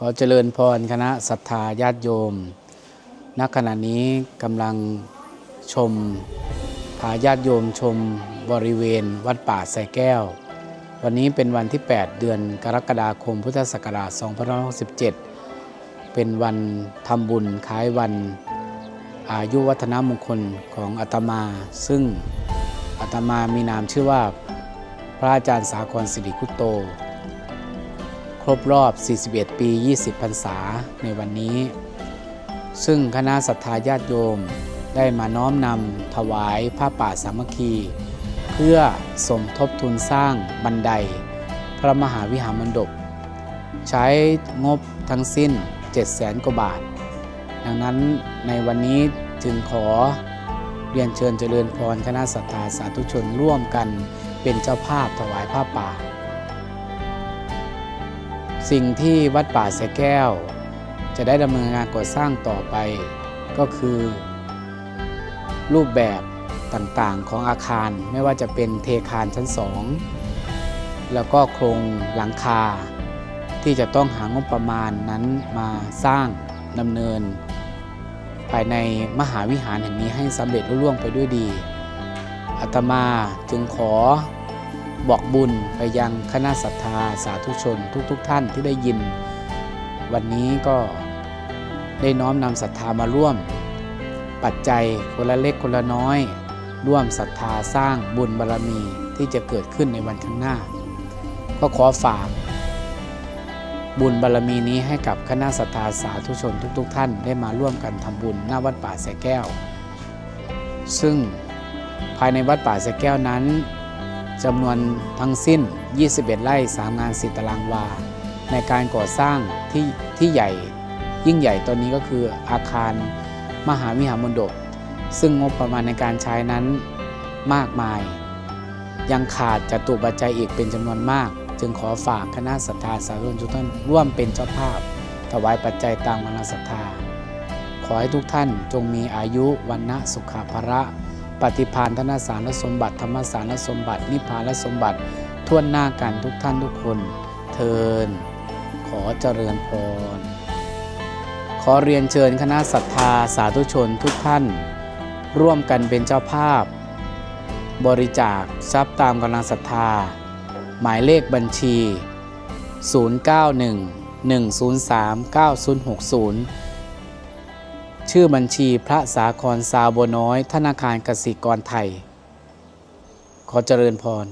ขอเจริญพรคณะศรัทธาญาติโยม ณ ขณะนี้กำลังชมพาญาติโยมชมบริเวณวัดป่าไสแก้ว วันนี้เป็นวันที่ 8 เดือนกรกฎาคมพุทธศักราช2567 เป็นวันทำบุญคล้ายวันอายุวัฒนมงคลของอาตมา ซึ่งอาตมามีนามชื่อว่าพระอาจารย์สากรสิริคุตโต รบรอบ 41 ปี 20 พรรษาในวันนี้ ซึ่งคณะศรัทธาญาติโยมได้มาน้อมนำถวายผ้าป่าสามัคคี เพื่อสมทบทุนสร้างบันได พระมหาวิหารมณฑปใช้งบทั้งสิ้น 700,000 กว่าบาท ดังนั้นในวันนี้จึงขอเรียนเชิญเจริญพรคณะศรัทธาสาธุชนร่วมกันเป็นเจ้าภาพถวายผ้าป่า สิ่งที่วัดป่าแสแก้ว จะได้ดำเนินงานก่อสร้างต่อไป ก็คือ รูปแบบต่างๆของอาคารไม่ว่าจะเป็นเทคานชั้นสองแล้วก็โครงหลังคา ที่จะต้องหางบประมาณนั้นมาสร้างดำเนิน ภายในมหาวิหารแห่งนี้ให้สำเร็จรุ่ล่วงไปด้วยดีอาตมาจึงขอ บอกบุญไปยังคณะศรัทธาสาธุชนทุกๆทท่านที่ได้ยิน วันนี้ก็ได้น้อมนำศรัทธามาร่วม ปัจจัยคนละเล็กคนละน้อย ร่วมศรัทธาสร้างบุญบารรมีที่จะเกิดขึ้นในวันข้างหน้า ก็ขอฝาก บุญบารรมีนี้ให้กับคณะศรัทธาสาธุชนทุกๆท่านได้มาร่วมกันทำบุญหน้าวัดป่าแสแก้ว ซึ่งภายในวัดป่าแสแก้วนั้น จำนวนทั้งสิ้น 21 ไร่ 3 งาน 10 ตารางวา ในการก่อสร้างที่ที่ใหญ่ยิ่งใหญ่ตอนนี้ก็คืออาคารมหาวิหารมณฑปซึ่งงบประมาณในการใช้นั้นมากมาย ยังขาดจตุปัจจัยอีกเป็นจำนวนมาก จึงขอฝากคณะศรัทธาสาธุชนทุกท่านร่วมเป็นเจ้าภาพ ถวายปัจจัยตามมรศรัทธา ขอให้ทุกท่านจงมีอายุวันนะสุขภาระ ปฏิพานธนสารสมบัติ ธรรมสารสมบัติ นิพพานสมบัติทั่วหน้ากันทุกท่านทุกคน เทิน ขอเจริญพร ขอเรียนเชิญคณะศรัทธาสาธุชนทุกท่าน ร่วมกันเป็นเจ้าภาพ บริจาคทรัพย์ตามกำลังศรัทธา หมายเลขบัญชี 091 103 9060 ชื่อบัญชีพระสาครซาบัวน้อย ธนาคารกสิกรไทย ขอเจริญพร